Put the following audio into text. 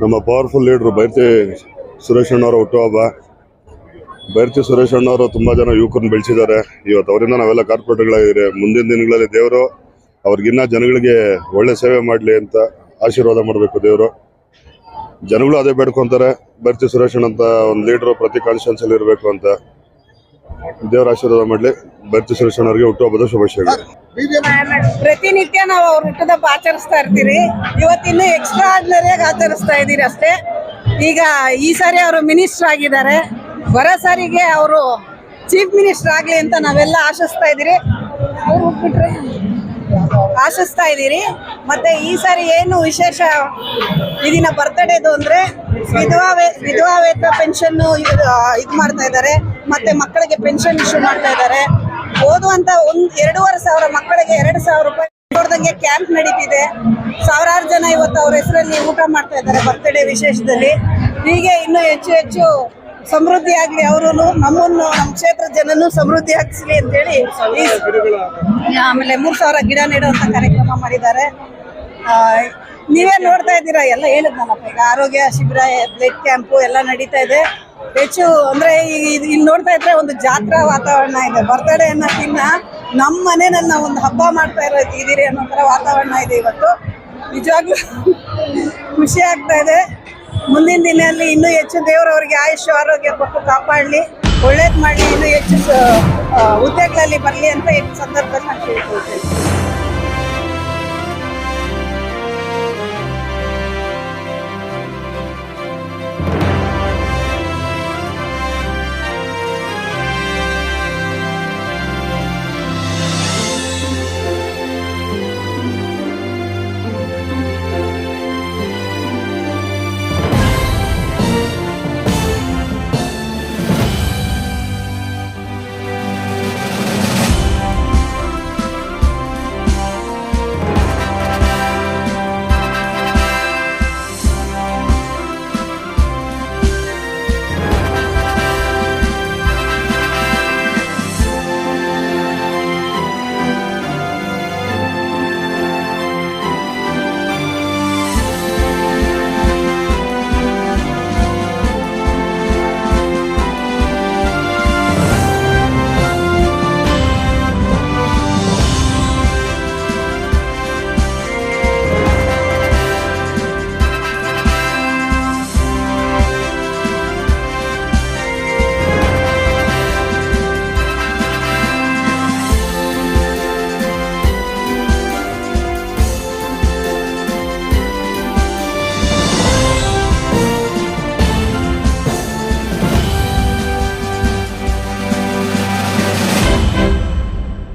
ನಮ್ಮ ಪವರ್ಫುಲ್ ಲೀಡ್ರು ಬೈರ್ತಿ ಸುರೇಶ್ ಅಣ್ಣವರ ಹುಟ್ಟುಹಬ್ಬ. ಬೈರ್ತಿ ಸುರೇಶ್ ಅಣ್ಣವರು ತುಂಬಾ ಜನ ಯುವಕರನ್ನ ಬೆಳೆಸಿದ್ದಾರೆ. ಇವತ್ತು ಅವರಿಂದ ನಾವೆಲ್ಲ ಕಾರ್ಪೊರೇಟ್ಗಳಾಗಿದ್ದೀರಿ ಮುಂದಿನ ದಿನಗಳಲ್ಲಿ ದೇವರು ಅವ್ರಿಗಿನ್ನ ಜನಗಳಿಗೆ ಒಳ್ಳೆ ಸೇವೆ ಮಾಡಲಿ ಅಂತ ಆಶೀರ್ವಾದ ಮಾಡಬೇಕು ದೇವರು. ಜನಗಳು ಅದೇ ಬೇಡ್ಕೊಂತಾರೆ. ಬೈರ್ತಿ ಸುರೇಶ್ ಅಣ್ಣ ಅಂತ ಒಂದು ಲೀಡ್ರು ಪ್ರತಿ ಕಾನ್ಸ್ಟಿಟ್ಯೂನ್ಸ್ ಅಲ್ಲಿ ಇರಬೇಕು ಅಂತ ದೇವರ ಆಶೀರ್ವಾದ ಮಾಡಲಿ. ಬೈರ್ತಿ ಸುರೇಶ್ ಅಣ್ಣವ್ರಿಗೆ ಹುಟ್ಟುಹಬ್ಬದ ಶುಭಾಶಯಗಳು. ಪ್ರತಿನಿತ್ಯ ನಾವು ಅವ್ರ ಹುಟ್ಟದಬ್ಬ ಆಚರಿಸ್ತಾ ಇರ್ತೀರಿ. ಇವತ್ತಿನ್ನು ಎಕ್ಸ್ಟ್ರಾ ಆರ್ಡಿನರಿಯಾಗಿ ಆಚರಿಸ್ತಾ ಇದ್ದೀರಿ ಅಷ್ಟೇ. ಈಗ ಈ ಸಾರಿ ಅವರು ಮಿನಿಸ್ಟರ್ ಆಗಿದ್ದಾರೆ. ಬರೋ ಸಾರಿಗೆ ಅವರು ಚೀಫ್ ಮಿನಿಸ್ಟರ್ ಆಗಲಿ ಅಂತ ನಾವೆಲ್ಲ ಆಶಿಸ್ತಾ ಇದ್ದೀರಿ. ಅವ್ರು ಆಶಿಸ್ತಾ ಇದ್ದೀರಿ. ಮತ್ತೆ ಈ ಸಾರಿ ಏನು ವಿಶೇಷ ಇದನ್ನ ಬರ್ತಡೇದು ಅಂದ್ರೆ ವಿಧವಾ ವಿಧವಾ ವೇತನ ಪೆನ್ಷನ್ ಇದು ಮಾಡ್ತಾ ಇದ್ದಾರೆ. ಮತ್ತೆ ಮಕ್ಕಳಿಗೆ ಪೆನ್ಷನ್ ಇಶ್ಯೂ ಮಾಡ್ತಾ ಇದ್ದಾರೆ. ಓದುವಂತ ಒಂದ್ ಎರಡೂವರೆ ಸಾವಿರ ಮಕ್ಕಳಿಗೆ ಎರಡು ಸಾವಿರ ರೂಪಾಯಿ ನೋಡ್ದಂಗೆ ಕ್ಯಾಂಪ್ ನಡೀತಿದೆ. ಸಾವಿರಾರು ಜನ ಇವತ್ತು ಅವ್ರ ಹೆಸರಲ್ಲಿ ಊಟ ಮಾಡ್ತಾ ಇದ್ದಾರೆ ಬರ್ತ್ಡೇ ವಿಶೇಷದಲ್ಲಿ. ಹೀಗೆ ಇನ್ನೂ ಹೆಚ್ಚು ಹೆಚ್ಚು ಸಮೃದ್ಧಿ ಆಗ್ಲಿ ಅವರು ನಮ್ಮನ್ನು, ನಮ್ಮ ಕ್ಷೇತ್ರ ಜನನು ಸಮೃದ್ಧಿ ಆಗಿಸ್ಲಿ ಅಂತೇಳಿ ಆಮೇಲೆ ಮೂರ್ ಸಾವಿರ ಗಿಡ ನೆಡುವಂತ ಕಾರ್ಯಕ್ರಮ ಮಾಡಿದ್ದಾರೆ. ನೀವೇ ನೋಡ್ತಾ ಇದ್ದೀರಾ? ಎಲ್ಲ ಹೇಳಿದ್ನಲ್ಲಪ್ಪ, ಈಗ ಆರೋಗ್ಯ, ಶಿಬಿರ ಬ್ಲಡ್ ಕ್ಯಾಂಪು ಎಲ್ಲ ನಡೀತಾ ಇದೆ. ಹೆಚ್ಚು ಅಂದ್ರೆ ಇಲ್ಲಿ ನೋಡ್ತಾ ಇದ್ರೆ ಒಂದು ಜಾತ್ರಾ ವಾತಾವರಣ ಇದೆ. ಬರ್ತಡೇ ತಿನ್ನ ನಮ್ಮ ಮನೆಯಲ್ಲಿ ನಾವು ಒಂದು ಹಬ್ಬ ಮಾಡ್ತಾ ಇರೋದು ಇದೀರಿ ಅನ್ನೋ ಥರ ವಾತಾವರಣ ಇದೆ ಇವತ್ತು. ನಿಜವಾಗ್ಲೂ ಖುಷಿ ಆಗ್ತಾ ಇದೆ. ಮುಂದಿನ ದಿನದಲ್ಲಿ ಇನ್ನೂ ಹೆಚ್ಚು ದೇವರವರಿಗೆ ಆಯುಷ್ ಆರೋಗ್ಯ ಕೊಟ್ಟು ಕಾಪಾಡಲಿ. ಒಳ್ಳೇದು ಮಾಡಲಿ, ಇನ್ನೂ ಹೆಚ್ಚು ಹುದ್ದೆಗಳಲ್ಲಿ ಬರಲಿ ಅಂತ ಈ ಸಂದರ್ಭದಲ್ಲಿ ನಾನು ಕೇಳ್ಕೊಳ್ತೇನೆ.